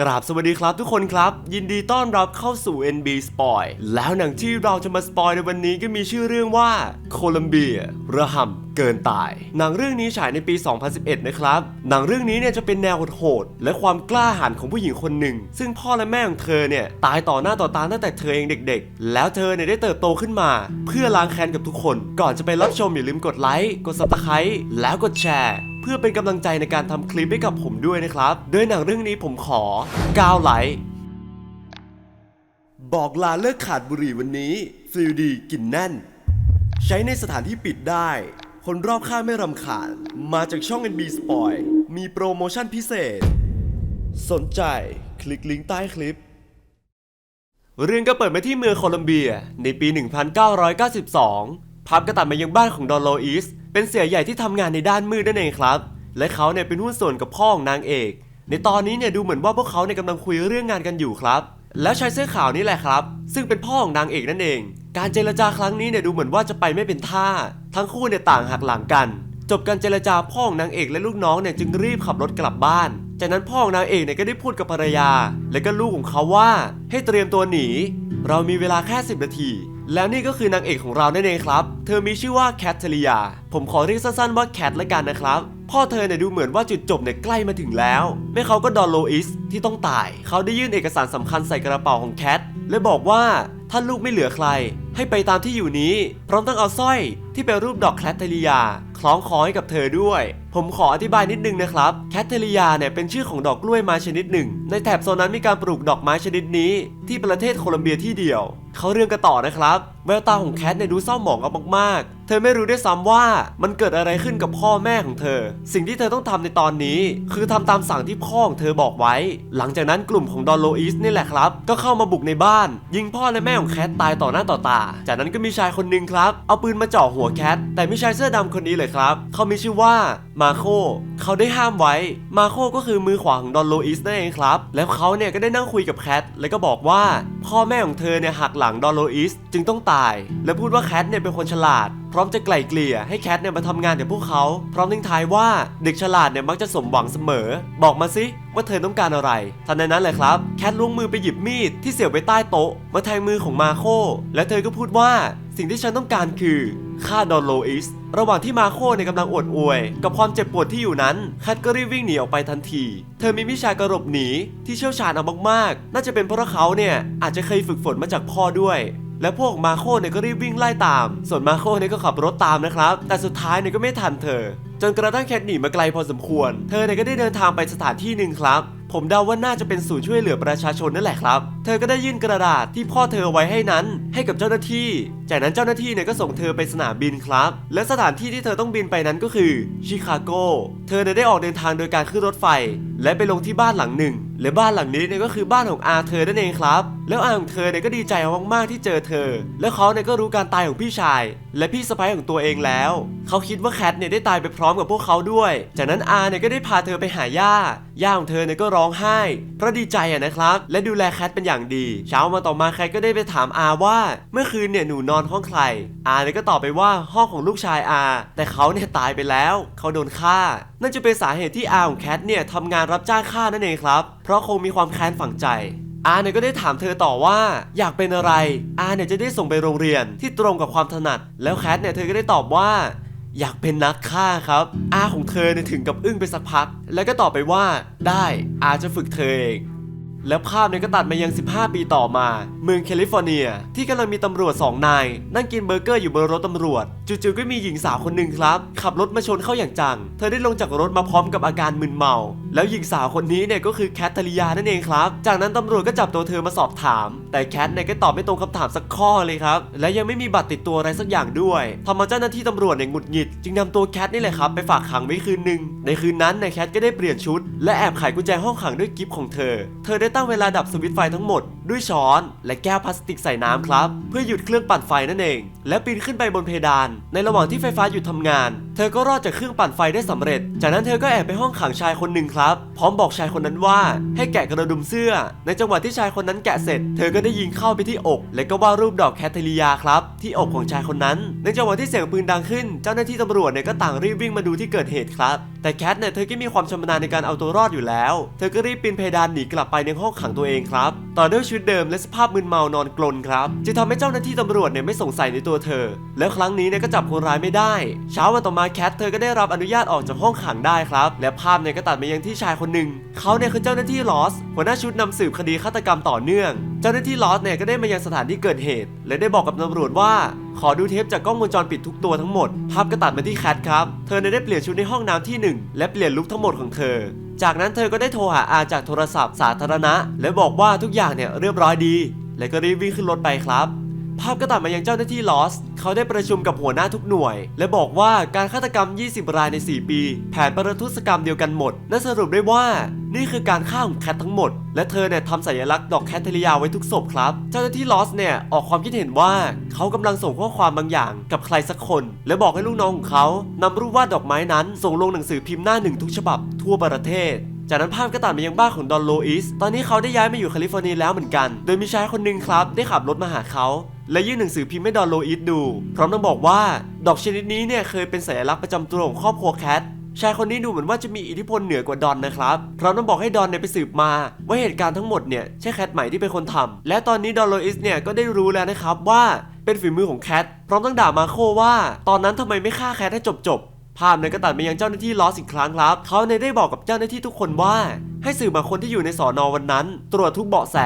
กราบสวัสดีครับทุกคนครับ ยินดีต้อนรับเข้าสู่ NB Spoil แล้วหนังที่เราจะมาสปอยในวันนี้ก็มีชื่อเรื่องว่าโคลัมเบียระห่ำเกินตาย หนังเรื่องนี้ฉายในปี 2011 นะครับ หนังเรื่องนี้เนี่ยจะเป็นแนวโหดและความกล้าหาญของผู้หญิงคนหนึ่ง ซึ่งพ่อและแม่ของเธอเนี่ยตายต่อหน้าต่อตาตั้งแต่เธอเองเด็ก ๆ แล้วเธอเนี่ยได้เติบโตขึ้นมา เพื่อล้างแค้นกับทุกคน ก่อนจะไปรับชมอย่าลืมกดไลค์กด subscribe แล้วกดแชร์ เพื่อเป็นกำลังใจในการทำคลิปให้กับผมด้วยนะครับ โดยหนังเรื่องนี้ผมขอ9ไลค์บอกลาเลิกขาดบุหรี่วันนี้ฟิลดีกลิ่นแน่น ใช้ในสถานที่ปิดได้ คนรอบข้างไม่รำคาญ มาจากช่อง NB Spoil มีโปรโมชั่นพิเศษ สนใจคลิกลิงก์ใต้คลิป เรื่องก็เปิดมาที่เมืองโคลัมเบียในปี 1992พับก็ตัดมายังบ้านของดอนโลอิส เป็นเสียใหญ่ที่ทำงานในด้านมืดนั่นเองครับ และเขาเนี่ยเป็นหุ้นส่วนกับพ่อของนางเอก ในตอนนี้เนี่ยดูเหมือนว่าพวกเขาเนี่ยกำลังคุยเรื่องงานกันอยู่ครับ แล้วชายเสื้อขาวนี่แหละครับ ซึ่งเป็นพ่อของนางเอกนั่นเอง การเจรจาครั้งนี้เนี่ยดูเหมือนว่าจะไปไม่เป็นท่า ทั้งคู่เนี่ยต่างหักหลังกัน จบการเจรจาพ่อของนางเอกและลูกน้องเนี่ยจึงรีบขับรถกลับบ้าน จากนั้นพ่อของนางเอกเนี่ยก็ได้พูดกับภรรยา และก็ลูกของเขาว่าให้เตรียมตัวหนี เรามีเวลาแค่ 10 นาที แล้วนี่ก็คือนางเอกของเรานั่นเองครับ เธอมีชื่อว่าแคทเธอรียา ผมขอเรียกสั้นๆว่าแคทละกันนะครับ พ่อเธอเนี่ยดูเหมือนว่าจุดจบเนี่ยใกล้มาถึงแล้ว แม่เขาก็ดอนโลอิสที่ต้องตาย เขาได้ยื่นเอกสารสำคัญใส่กระเป๋าของแคท และบอกว่าถ้าลูกไม่เหลือใคร ให้ไปตามที่อยู่นี้ พร้อมทั้งเอาสร้อยที่เป็นรูปดอกแคทเธอรียาคล้องคอให้กับเธอด้วย ผมขออธิบายนิดนึงนะครับ แคทเธอรียาเนี่ยเป็นชื่อของดอกกล้วยไม้ชนิดหนึ่ง ในแถบโซนนั้นมีการปลูกดอกไม้ชนิดนี้ ที่ประเทศโคลัมเบียที่เดียว เขาเรื่องกันต่อนะครับ แววตาของแคทเนี่ยดูเศร้าหมองเอามากๆ เธอไม่รู้ด้วยซ้ำว่ามันเกิดอะไรขึ้นกับพ่อแม่ของเธอ สิ่งที่เธอต้องทำในตอนนี้ คือทำตามสั่งที่พ่อของเธอบอกไว้ หลังจากนั้นกลุ่มของดอนโลอิสนี่แหละครับ ก็เข้ามาบุกในบ้าน ยิงพ่อและแม่ของแคทตายต่อหน้าต่อตา จากนั้นก็มีชายคนหนึ่งครับ เอาปืนมาเจาะหัวแคท แต่ไม่ใช่เสื้อดำคนนี้เลยครับ เขามีชื่อว่ามาโคเขาได้ห้ามไว้ มาโคก็คือมือขวาของดอนโลอิสนั่นเองครับ แล้วเขาเนี่ยก็ได้นั่งคุยกับแคท แล้วก็บอกว่า พ่อแม่ของเธอเนี่ยหักหลังดอนโลอิสจึงต้องตายและพูดว่าแคทเนี่ยเป็นคนฉลาด พร้อมจะไกล่เกลี่ยให้แคทเนี่ยมาทำงานกับพวกเขา พร้อมทิ้งท้ายว่าเด็กฉลาดเนี่ยมักจะสมหวังเสมอ บอกมาสิว่าเธอต้องการอะไร ทันใดนั้นเลยครับ แคทล้วงมือไปหยิบมีดที่เสียบไว้ใต้โต๊ะ มาแทงมือของมาโค และเธอก็พูดว่าสิ่งที่ฉันต้องการคือฆ่าดอนโลอิส ระหว่างที่มาโคเนี่ยกำลังอวดอวย กับความเจ็บปวดที่อยู่นั้น แคทก็รีบวิ่งหนีออกไปทันที เธอมีวิชากระรบหนีที่เชี่ยวชาญเอามากๆ น่าจะเป็นเพราะเขาเนี่ยอาจจะเคยฝึกฝนมาจากพ่อด้วย และพวกมาโคเนี่ยก็รีบวิ่งไล่ตาม ส่วนมาโคเนี่ยก็ขับรถตามนะครับ แต่สุดท้ายเนี่ยก็ไม่ทันเธอ จนกระทั่งแคทหนีมาไกลพอสมควร เธอเนี่ยก็ได้เดินทางไปสถานที่หนึ่งครับ ผมเดาว่าน่าจะเป็นศูนย์ช่วยเหลือประชาชนนั่นแหละครับ เธอก็ได้ยื่นกระดาษที่พ่อเธอไว้ให้นั้น ให้กับเจ้าหน้าที่ จากนั้นเจ้าหน้าที่เนี่ยก็ส่งเธอไปสนามบินครับ และสถานที่ที่เธอต้องบินไปนั้นก็คือชิคาโก เธอเนี่ยได้ออกเดินทางโดยการขึ้นรถไฟ และไปลงที่บ้านหลังหนึ่ง และบ้านหลังนี้เนี่ยก็คือบ้านของอาเธอนั่นเองครับ แล้วอาของเธอเนี่ยก็ดีใจมากๆที่เจอเธอ แล้วเขาเนี่ยก็รู้การตายของพี่ชาย และพี่สะพ้ายของตัวเองแล้ว เขาคิดว่าแคทเนี่ยได้ตายไปพร้อมกับพวกเขาด้วย จากนั้นอาเนี่ยก็ได้พาเธอไปหาย่าย่าของเธอเนี่ยก็ร้องไห้เพราะดีใจอะนะครับ และดูแลแคทเป็นอย่างดี เช้ามาต่อมาแคทก็ได้ไปถามอาว่า เมื่อคืนเนี่ยหนูนอนห้องใคร อาเนี่ยก็ตอบไปว่าห้องของลูกชายอา แต่เขาเนี่ยตายไปแล้วเขาโดนฆ่านั่นจะเป็นสาเหตุที่อาของแคทเนี่ยทำงานรับจ้างฆ่านั่นเองครับ เพราะคงมีความแค้นฝังใจอาเนี่ยก็ได้ถามเธอต่อว่าอยากเป็นอะไร อาเนี่ยจะได้ส่งไปโรงเรียนที่ตรงกับความถนัด แล้วแคทเนี่ยเธอก็ได้ตอบว่า อยากเป็นนักฆ่าครับ อาของเธอเนี่ยถึงกับอึ้งไปสักพัก แล้วก็ตอบไปว่า ได้อาจะฝึกเธอเองแล้วภาพเนี่ยก็ตัดมายัง 15 ปีต่อมา เมืองแคลิฟอร์เนีย ที่กำลังมีตำรวจ 2 นาย นั่งกินเบอร์เกอร์อยู่บนรถตำรวจจู่ๆก็มีหญิงสาวคนหนึ่งครับ ขับรถมาชนเข้าอย่างจัง เธอได้ลงจากรถมาพร้อมกับอาการมึนเมา แล้วหญิงสาวคนนี้เนี่ยก็คือแคทเธอรียานั่นเองครับ จากนั้นตำรวจก็จับตัวเธอมาสอบถาม แต่แคทเนี่ยก็ตอบไม่ตรงคำถามสักข้อเลยครับ และยังไม่มีบัตรติดตัวอะไรสักอย่างด้วยทำเอาเจ้าหน้าที่ตำรวจเนี่ยหงุดหงิด จึงนำตัวแคทนี่แหละครับไปฝากขังไว้คืนหนึ่งในคืนนั้นเนี่ยแคทก็ได้เปลี่ยนชุด และแอบไขกุญแจห้องขังด้วยกิฟต์ของเธอ เธอได้ตั้งเวลาดับสวิตช์ไฟทั้งหมดด้วยช้อน และแก้วพลาสติกใส่น้ำครับ เพื่อหยุดเครื่องปั่นไฟนั่นเอง และปีนขึ้นไปบนเพดานในระหว่างที่ไฟฟ้าหยุดทำงาน เธอก็รอดจากเครื่องปั่นไฟได้สำเร็จ จากนั้นเธอก็แอบไปห้องขังชายคนหนึ่งครับ พร้อมบอกชายคนนั้นว่า ให้แกะกระดุมเสื้อ ในจังหวะที่ชายคนนั้นแกะเสร็จ เธอก็ได้ยิงเข้าไปที่อก และก็วาดรูปดอกแคทเทริยาครับ ที่อกของชายคนนั้น ในจังหวะที่เสียงปืนดังขึ้น เจ้าหน้าที่ตำรวจเนี่ยก็ต่างรีบวิ่งมาดูที่เกิดเหตุครับแต่แคทเนี่ยเธอก็มีความชำนาญในการเอาตัวรอดอยู่แล้ว เธอก็รีบปีนเพดานหนีกลับไปในห้องขังตัวเองครับ ต่อด้วยชีวิตเดิมและสภาพมึนเมานอนกลนครับจึงทำให้เจ้าหน้าที่ตำรวจเนี่ยไม่สงสัยในตัวเธอ แล้วครั้งนี้เนี่ยก็จับคนร้ายไม่ได้ เช้าวันต่อมาแคทเธอก็ได้รับอนุญาตออกจากห้องขังได้ครับ และภาพเนี่ยก็ตัดมายังที่ชายคนหนึ่งเขาเนี่ยคือเจ้าหน้าที่ลอสหัวหน้าชุดนำสืบคดีฆาตกรรมต่อเนื่อง เจ้าหน้าที่ลอสเนี่ยก็ได้มายังสถานที่เกิดเหตุ และได้บอกกับตำรวจว่า ขอดูเทปจากกล้องวงจรปิดทุกตัวทั้งหมด ภาพก็ตัดมาที่แคทครับเธอเนี่ยได้เปลี่ยนชุดในห้องน้ำที่หนึ่งและเปลี่ยนลุคทั้งหมดของเธอจากนั้นเธอก็ได้โทรหาอาจากโทรศัพท์สาธารณะ และบอกว่าทุกอย่างเนี่ยเรียบร้อยดี และก็รีบวิ่งขึ้นรถไปครับ ภาพก็ตัดมายังเจ้าหน้าที่ลอส เขาได้ประชุมกับหัวหน้าทุกหน่วย และบอกว่าการฆาตกรรม 20 รายใน 4 ปี แผนประทุษกรรมเดียวกันหมด นั่นสรุปได้ว่านี่คือการฆ่าของแคททั้งหมด และเธอเนี่ยทำสัญลักษณ์ดอกแคทเทริยาไว้ทุกศพครับ เจ้าหน้าที่ลอสเนี่ยออกความคิดเห็นว่าเขากำลังส่งข้อความบางอย่างกับใครสักคน และบอกให้ลูกน้องของเขานำรูปวาดดอกไม้นั้น ส่งลงหนังสือพิมพ์หน้าหนึ่งทุกฉบับทั่วประเทศ จากนั้นภาพก็ตัดมายังบ้านของดอนโลอิส ตอนนี้เขาได้ย้ายมาอยู่แคลิฟอร์เนียแล้วเหมือนกัน โดยมีชายคนหนึ่งครับได้ขับรถมาหาเขา และยื่นหนังสือพิมพ์ให้ดอนโลอิสดู พร้อมทั้งบอกว่า ดอกชนิดนี้เนี่ยเคยเป็นสัญลักษณ์ประจำตัวของครอบครัวแคทชายคนนี้ดูเหมือนว่าจะมีอิทธิพลเหนือกว่าดอนนะครับพร้อมต้องบอกให้ดอนเนี่ยไปสืบมา ว่าเหตุการณ์ทั้งหมดเนี่ยใช่แคทใหม่ที่เป็นคนทำและตอนนี้ดอนโลอิสเนี่ยก็ได้รู้แล้วนะครับว่าเป็นฝีมือของแคทพร้อมต้องด่ามาโคว่า ตอนนั้นทำไมไม่ฆ่าแคทให้จบๆ ภาพนี่ยก็ตัดไปยังเจ้าหน้าที่ลอสอีกครั้งครับ เขาเนี่ยได้บอกกับเจ้าหน้าที่ทุกคนว่า ให้สื่อมาคนที่อยู่ในสอนอวันนั้น ตรวจทุกเบาะแส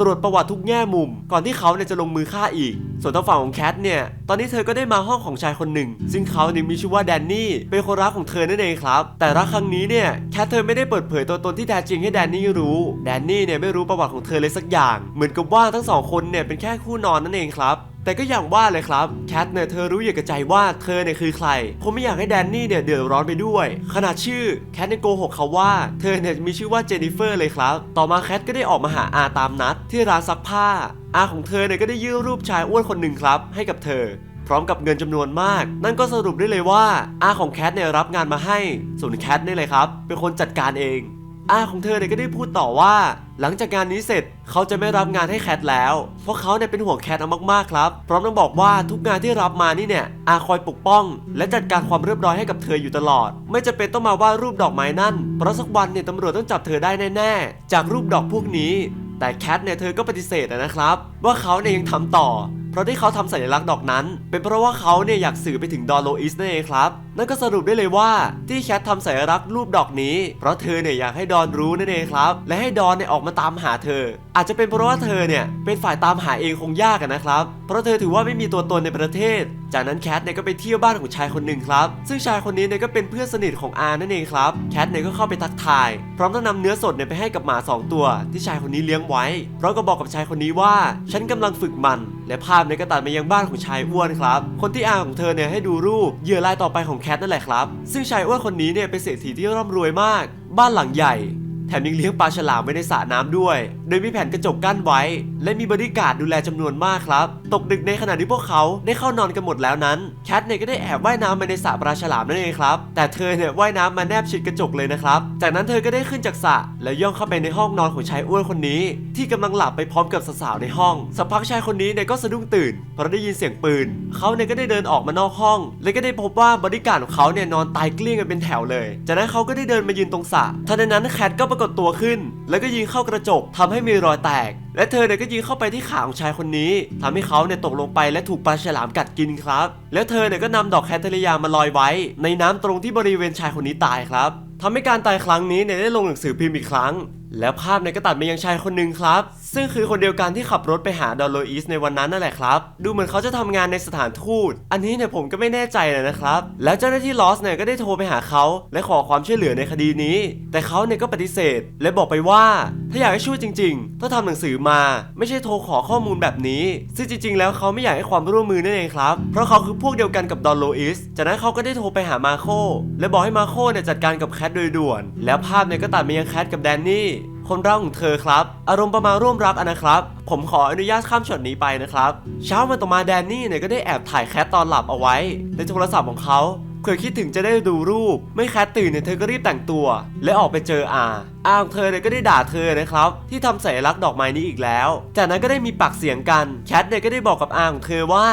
ตรวจประวัติทุกแง่มุม ก่อนที่เขาเนี่ยจะลงมือฆ่าอีก ส่วนทางฝั่งของแคทเนี่ย ตอนนี้เธอก็ได้มาห้องของชายคนหนึ่ง ซึ่งเขาเนี่ยมีชื่อว่าแดนนี่ เป็นคนรักของเธอนั่นเองครับ แต่รักครั้งนี้เนี่ย แคทเธอไม่ได้เปิดเผยตัวตนที่แท้จริงให้แดนนี่รู้ แดนนี่เนี่ยไม่รู้ประวัติของเธอเลยสักอย่าง เหมือนกับว่าทั้งสองคนเนี่ยเป็นแค่คู่นอนนั่นเองครับ แต่ก็อย่างว่าเลยครับแคทเนี่ยเธอรู้อยู่กับใจว่าเธอเนี่ยคือใครคงไม่อยากให้แดนนี่เนี่ยเดือดร้อนไปด้วย ขนาดชื่อแคทเนี่ยโกหกเขาว่า เธอเนี่ยมีชื่อว่าเจนนิเฟอร์เลยครับ ต่อมาแคทก็ได้ออกมาหาอาตามนัด ที่ร้านซักผ้า อาของเธอเนี่ยก็ได้ยื่นรูปชายอ้วนคนหนึ่งครับ ให้กับเธอ พร้อมกับเงินจำนวนมาก นั่นก็สรุปได้เลยว่าอาของแคทเนี่ยรับงานมาให้ ส่วนแคทนี่เลยครับ เป็นคนจัดการเอง อาของเธอเนี่ยก็ได้พูดต่อว่า หลังจากงานนี้เสร็จเขาจะไม่รับงานให้แคทแล้ว เพราะเขาเนี่ยเป็นห่วงแคทเอามากๆครับ พร้อมต้องบอกว่าทุกงานที่รับมานี่เนี่ยอาคอยปกป้อง และจัดการความเรียบร้อยให้กับเธออยู่ตลอด ไม่จะเป็นต้องมาวาดรูปดอกไม้นั่น เพราะสักวันเนี่ยตำรวจต้องจับเธอได้แน่ๆ จากรูปดอกพวกนี้ แต่แคทเนี่ยเธอก็ปฏิเสธนะครับ ว่าเขาเนี่ยยังทำต่อ เพราะที่เขาทำสัญลักษณ์ดอกนั้น เป็นเพราะว่าเขาเนี่ยอยากสื่อไปถึงดอนโลอิสนั่นเองครับ นั่นก็สรุปได้เลยว่าที่แคททำสัญลักษณ์รูปดอกนี้ เพราะเธอเนี่ยอยากให้ดอนรู้นั่นเองครับ และให้ดอนเนี่ยออกมาตามหาเธอ อาจจะเป็นเพราะว่าเธอเนี่ยเป็นฝ่ายตามหาเองคงยากกันนะครับ เพราะเธอถือว่าไม่มีตัวตนในประเทศ จากนั้นแคทเนี่ยก็ไปเที่ยวบ้านของชายคนหนึ่งครับ ซึ่งชายคนนี้เนี่ยก็เป็นเพื่อนสนิทของอานั่นเองครับ แคทเนี่ยก็เข้าไปทักทาย พร้อมทั้งนำเนื้อสดเนี่ยไปให้กับหมาสองตัว ที่ชายคนนี้เลี้ยงไว้เพราะก็บอกกับชายคนนี้ว่า ฉันกำลังฝึกมัน และภาพเนี่ยก็ตัดมายังบ้านของชายอ้วนครับ คนที่อาของเธอเนี่ยให้ดูรูปเหยื่อรายต่อไปของแคทนั่นแหละครับ ซึ่งชายอ้วนคนนี้เนี่ยเป็นเศรษฐีที่ร่ำรวยมาก บ้านหลังใหญ่ แถมยังเลี้ยงปลาฉลามไว้ในสระน้ำด้วย โดยมีแผ่นกระจกกั้นไว้ และมีบริการดูแลจำนวนมากครับ ตกดึกในขณะที่พวกเขาได้เข้านอนกันหมดแล้วนั้น แคทเนี่ยก็ได้แอบว่ายน้ำมาในสระปลาฉลามนั่นเองครับ แต่เธอเนี่ยว่ายน้ำมาแนบชิดกระจกเลยนะครับ จากนั้นเธอก็ได้ขึ้นจากสระแล้วย่องเข้าไปในห้องนอนของชายอ้วนคนนี้ ที่กำลังหลับไปพร้อมกับสาวๆในห้องสักพักชายคนนี้เนี่ยก็สะดุ้งตื่นเพราะได้ยินเสียงปืน เขาเนี่ยก็ได้เดินออกมานอกห้อง และก็ได้พบว่าบริการของเขาเนี่ยนอนตายเกลี้ยงกันเป็นแถวเลย จากนั้นเขาก็ได้เดินมายืนตรงสระทันใดนั้นแคทก็ปรากฏตัวขึ้น แล้วก็ยิงเข้ากระจกทำให้มีรอยแตก และเธอเนี่ยก็ยิงเข้าไปที่ขาของชายคนนี้ทำให้เขาเนี่ยตกลงไปและถูกปลาฉลามกัดกินครับ แล้วเธอเนี่ยก็นำดอกแคทเทริยามาลอยไว้ ในน้ำตรงที่บริเวณชายคนนี้ตายครับทำให้การตายครั้งนี้เนี่ยได้ลงหนังสือพิมพ์อีกครั้ง แล้วภาพเนี่ยก็ตัดมายังชายคนหนึ่งครับ ซึ่งคือคนเดียวกันที่ขับรถไปหาดอลโลอิสในวันนั้นนั่นแหละครับ ดูเหมือนเขาจะทำงานในสถานทูต อันนี้เนี่ยผมก็ไม่แน่ใจเลยนะครับ แล้วเจ้าหน้าที่ลอสเนี่ยก็ได้โทรไปหาเขาและขอความช่วยเหลือในคดีนี้ แต่เขาเนี่ยก็ปฏิเสธ และบอกไปว่า ถ้าอยากให้ช่วยจริง ๆ ต้องทำหนังสือมา ไม่ใช่โทรขอข้อมูลแบบนี้ ซึ่งจริง ๆ แล้วเขาไม่อยากให้ความร่วมมือนั่นเองครับ เพราะเขาคือพวกเดียวกันกับดอนโลอิส จากนั้นเขาก็ได้โทรไปหามาโคและบอกให้มาโคเนี่ยจัดการกับแคทโดยด่วน แล้วภาพเนี่ยก็ตัดมายังแคทกับแดนนี่ คนรักของเธอครับ อารมณ์ประมาณร่วมรักอะนะครับ ผมขออนุญาตข้ามช็อตนี้ไปนะครับ เช้าวันต่อมาแดนนี่เนี่ยก็ได้แอบถ่ายแคทตอนหลับเอาไว้ในโทรศัพท์ของเขาเผื่อคิดถึงจะได้ดูรูป ไม่แคทตื่นเนี่ยเธอก็รีบแต่งตัว และออกไปเจออาอาของเธอเนี่ยก็ได้ด่าเธอนะครับ ที่ทำสัญลักษณ์ดอกไม้นี้อีกแล้ว จากนั้นก็ได้มีปากเสียงกันแคทเนี่ยก็ได้บอกกับอาของเธอว่า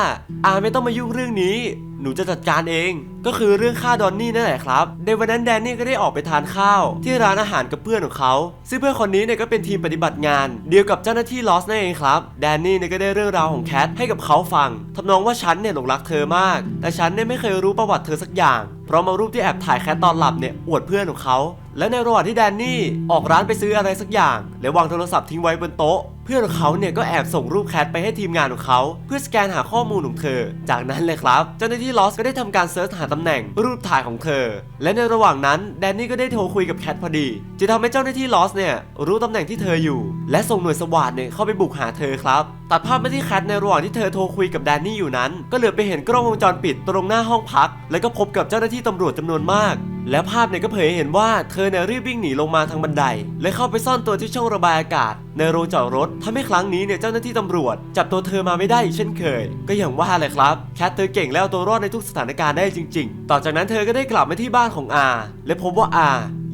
อาไม่ต้องมายุ่งเรื่องนี้ หนูจะจัดการเอง ก็คือเรื่องฆ่าดอนนี่นั่นแหละครับ ในวันนั้นแดนนี่ก็ได้ออกไปทานข้าว ที่ร้านอาหารกับเพื่อนของเขา ซึ่งเพื่อนคนนี้เนี่ยก็เป็นทีมปฏิบัติงาน เดียวกับเจ้าหน้าที่ลอสนั่นเองครับ แดนนี่เนี่ยก็ได้เรื่องราวของแคทให้กับเขาฟังทำนองว่าฉันเนี่ยหลงรักเธอมาก แต่ฉันเนี่ยไม่เคยรู้ประวัติเธอสักอย่าง เพราะมารูปที่แอบถ่ายแคทตอนหลับเนี่ยอวดเพื่อนของเขา และในระหว่างที่แดนนี่ออกร้านไปซื้ออะไรสักอย่าง และวางโทรศัพท์ทิ้งไว้บนโต๊ะ พื่อนของเขาเนี่ยก็แอบส่งรูปแคทไปให้ทีมงานของเขา เพื่อสแกนหาข้อมูลของเธอ จากนั้นเลยครับ เจ้าหน้าที่ลอสก็ได้ทำการเซิร์ชหาตำแหน่งรูปถ่ายของเธอ และในระหว่างนั้นแดนนี่ก็ได้โทรคุยกับแคทพอดีจะทำให้เจ้าหน้าที่ลอสเนี่ยรู้ตำแหน่งที่เธออยู่ และส่งหน่วยสวาทเนี่ยเข้าไปบุกหาเธอครับ ตัดภาพไปที่แคทในระหว่างที่เธอโทรคุยกับแดนนี่อยู่นั้น ก็เหลือไปเห็นกล้องวงจรปิดตรงหน้าห้องพัก แล้วก็พบกับเจ้าหน้าที่ตำรวจจำนวนมาก และภาพเนี่ยก็เผยให้เห็นว่าเธอเนี่ยรีบวิ่งหนีลงมาทางบันได และเข้าไปซ่อนตัวที่ช่องระบายอากาศ ในโรงจอดรถทำให้ครั้งนี้เนี่ยเจ้าหน้าที่ตำรวจ จับตัวเธอมาไม่ได้เช่นเคย ก็อย่างว่าเลยครับแคทเธอเก่งแล้วตัวรอดในทุกสถานการณ์ได้จริง ๆ ต่อจากนั้นเธอก็ได้กลับมาที่บ้านของอาและพบว่าอา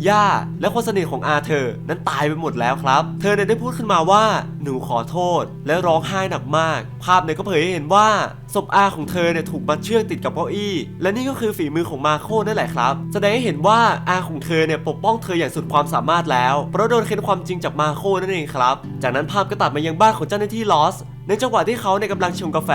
ย่าและคนสนิทของอาเธอนั้นตายไปหมดแล้วครับ เธอได้พูดขึ้นมาว่าหนูขอโทษ และร้องไห้หนักมาก ภาพเนี่ยก็เผยให้เห็นว่าศพอาของเธอเนี่ยถูกมัดเชือกติดกับเก้าอี้ และนี่ก็คือฝีมือของมาโคนั่นแหละครับ แสดงให้เห็นว่าอาของเธอเนี่ยปกป้องเธออย่างสุดความสามารถแล้วเพราะโดนเค้นความจริงจากมาโคนั่นเองครับ จากนั้นภาพก็ตัดมายังบ้านของเจ้าหน้าที่ลอสในจังหวะที่เขาเนี่ยกำลังชงกาแฟ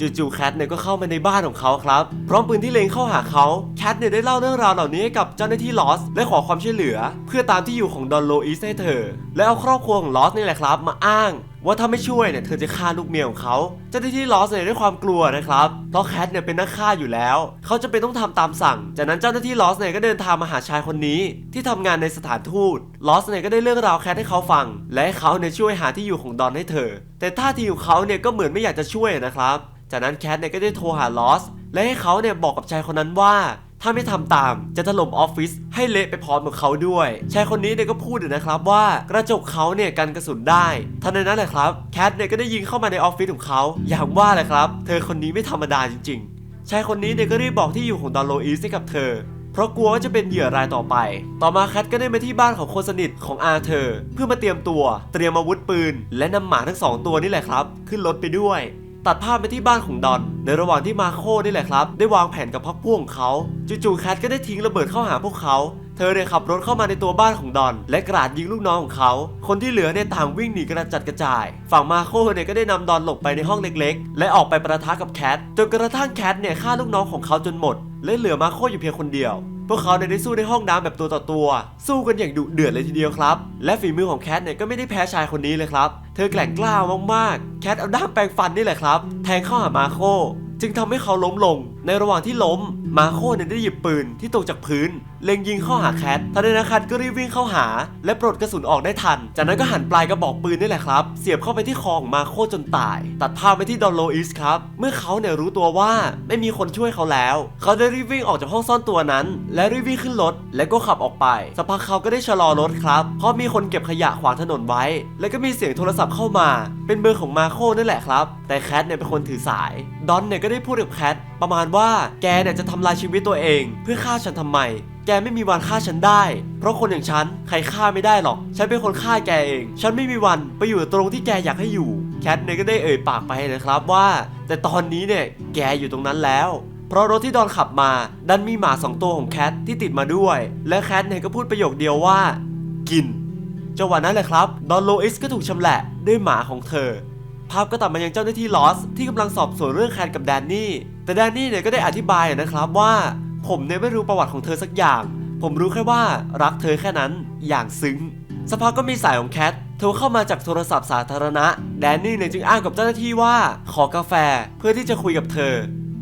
จู่ๆแคทเนี่ยก็เข้ามาในบ้านของเขาครับ พร้อมปืนที่เล็งเข้าหาเขาแคทเนี่ยได้เล่าเรื่องราวเหล่านี้ให้กับเจ้าหน้าที่ลอสและขอความช่วยเหลือ เพื่อตามที่อยู่ของดอนโลอิสให้เธอ และเอาครอบครัวของลอสนี่แหละครับ มาอ้างว่าถ้าไม่ช่วยเนี่ยเธอจะฆ่าลูกเมียของเขาเจ้าหน้าที่ลอสเนี่ยด้วยความกลัวนะครับ เพราะแคทเนี่ยเป็นนักฆ่าอยู่แล้ว เขาจะเป็นต้องทำตามสั่ง จากนั้นเจ้าหน้าที่ลอสเนี่ยก็เดินทางมาหาชายคนนี้ ที่ทำงานในสถานทูตลอสเนี่ยก็ได้เรื่องราวแคทให้เขาฟัง และให้เขาเนี่ยช่วยหาที่อยู่ของดอนให้เธอ แต่ท่าทีของเขาเนี่ยก็เหมือนไม่อยากจะช่วยนะครับ จากนั้นแคทเนี่ยก็ได้โทรหาลอสและให้เขาเนี่ยบอกกับชายคนนั้นว่า ถ้าไม่ทำตามจะถล่มออฟฟิศให้เละไปพร้อมกับเขาด้วย ชายคนนี้เนี่ยก็พูดนะครับว่ากระจกเขาเนี่ยกันกระสุนได้ทันใดนั้นแหละครับแคทเนี่ยก็ได้ยิงเข้ามาในออฟฟิศของเขาอย่างว่าเลยครับ เธอคนนี้ไม่ธรรมดาจริง ๆ ชายคนนี้เนี่ยก็รีบบอกที่อยู่ของดอนโลอีสให้กับเธอเพราะกลัวว่าจะเป็นเหยื่อรายต่อไป ต่อมาแคทก็ได้มาที่บ้านของคนสนิทของอาเธอ เพื่อมาเตรียมตัว เตรียมอาวุธปืน และนำหมาทั้งสองตัวนี่แหละครับ ขึ้นรถไปด้วย ตัดภาพไปที่บ้านของดอน ในระหว่างที่มาโคนี่แหละครับ ได้วางแผนกับพักพวกของเขาจู่ๆแคทก็ได้ทิ้งระเบิดเข้าหาพวกเขาเธอเนี่ยขับรถเข้ามาในตัวบ้านของดอน และกราดยิงลูกน้องของเขา คนที่เหลือเนี่ยต่างวิ่งหนีกระจัดกระจาย ฝั่งมาโคเนี่ยก็ได้นำดอนหลบไปในห้องเล็กๆ และออกไปประทะกับแคทจนกระทั่งแคทเนี่ยฆ่าลูกน้องของเขาจนหมด และเหลือมาโคอยู่เพียงคนเดียว พวกเขาได้ได้สู้ในห้องน้ำแบบตัวต่อตัว สู้กันอย่างดุเดือดเลยทีเดียวครับ และฝีมือของแคทเนี่ยก็ไม่ได้แพ้ชายคนนี้เลยครับ เธอแกล่งกล้ามากๆ แคทเอาด้ามแปรงฟันนี่แหละครับ แทงเข้าหามาโค จึงทำให้เขาล้มลงในระหว่างที่ล้ม มาโคเนี่ยได้หยิบปืนที่ตกจากพื้น เล็งยิงเข้าหาแคททันใดนั้นแคทก็รีบวิ่งเข้าหา และปลดกระสุนออกได้ทัน จากนั้นก็หันปลายกระบอกปืนนี่แหละครับ เสียบเข้าไปที่คอของมาโคจนตาย ตัดภาพไปที่ดอนโลอิสครับ เมื่อเขาเนี่ยรู้ตัวว่าไม่มีคนช่วยเขาแล้ว เขาได้รีบวิ่งออกจากห้องซ่อนตัวนั้น และรีบวิ่งขึ้นรถและก็ขับออกไปสักพักเขาก็ได้ชะลอรถครับ เพราะมีคนเก็บขยะขวางถนนไว้ แล้วก็มีเสียงโทรศัพท์เข้ามา เป็นเบอร์ของมาโคนั่นแหละครับ แต่แคทเนี่ยเป็นคนถือสาย ดอนเนี่ยก็ได้พูดกับแคท ประมาณว่าแกเนี่ยจะทำลายชีวิตตัวเอง เพื่อฆ่าฉันทำไม แกไม่มีวันฆ่าฉันได้ เพราะคนอย่างฉันใครฆ่าไม่ได้หรอก ฉันเป็นคนฆ่าแกเอง ฉันไม่มีวันไปอยู่ตรงที่แกอยากให้อยู่แคทเนี่ยก็ได้เอ่ยปากไปนะครับว่า แต่ตอนนี้เนี่ยแกอยู่ตรงนั้นแล้ว เพราะรถที่ดอนขับมา ดันมีหมาสองตัวของแคทที่ติดมาด้วย และแคทเนี่ยก็พูดประโยคเดียวว่า กินจังหวะนั้นแหละครับ ดอนโลอิสก็ถูกชำแหละด้วยหมาของเธอ ภาพก็ตัดมายังเจ้าหน้าที่ลอสที่กำลังสอบสวนเรื่องแคนกับแดนนี่ แต่แดนนี่เนี่ยก็ได้อธิบายนะครับว่าผมเนี่ยไม่รู้ประวัติของเธอสักอย่าง ผมรู้แค่ว่ารักเธอแค่นั้นอย่างซึ้งสักพักก็มีสายของแคทโทรเข้ามาจากโทรศัพท์สาธารณะ แดนนี่เนี่ยจึงอ้างกับเจ้าหน้าที่ว่าขอกาแฟเพื่อที่จะคุยกับเธอ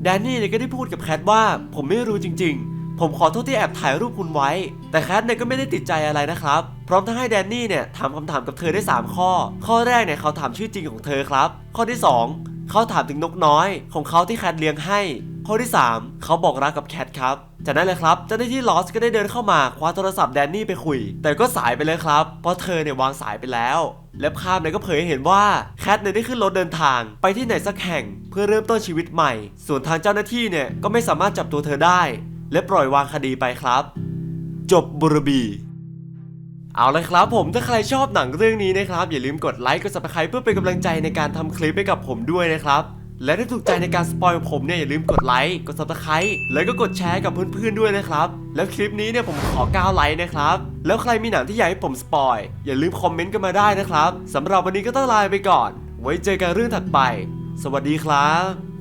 แดนนี่เนี่ยก็ได้พูดกับแคทว่าผมไม่รู้จริง ๆ ผมขอโทษที่แอบถ่ายรูปคุณไว้ แต่แคทเนี่ยก็ไม่ได้ติดใจอะไรนะครับ พร้อมทั้งให้แดนนี่เนี่ยถามคำถามกับเธอได้ 3 ข้อ ข้อแรกเนี่ยเขาถามชื่อจริงของเธอครับ ข้อที่ 2 เขาถามถึงนกน้อย ของเขาที่แคทเลี้ยงให้ ข้อที่ 3 เขาบอกรักกับแคทครับจากนั้นเลยครับเจ้าหน้าที่ลอสก็ได้เดินเข้ามาคว้าโทรศัพท์แดนนี่ไปคุย แต่ก็สายไปเลยครับ เพราะเธอเนี่ยวางสายไปแล้ว และภาพเนี่ยก็เผยให้เห็นว่าแคทเนี่ยได้ขึ้นรถเดินทาง ไปที่ไหนสักแห่ง เพื่อเริ่มต้นชีวิตใหม่ ส่วนทางเจ้าหน้าที่เนี่ยก็ไม่สามารถจับตัวเธอได้ และปล่อยวางคดีไปครับ จบบุรบีเอาเลยครับผมถ้าใครชอบหนังเรื่องนี้นะครับ อย่าลืมกดไลค์กด subscribe เพื่อเป็นกำลังใจในการทำคลิปให้กับผมด้วยนะครับ และถ้าถูกใจในการสปอยของผมเนี่ยอย่าลืมกดไลค์กด subscribe แล้วก็กดแชร์กับเพื่อนๆด้วยนะครับ แล้วคลิปนี้เนี่ยผมขอ9ไลค์นะครับ แล้วใครมีหนังที่อยากให้ผมสปอยอย่าลืมคอมเมนต์กันมาได้นะครับสำหรับวันนี้ก็ต้องลาไปก่อน ไว้เจอกันเรื่องถัดไป สวัสดีครับ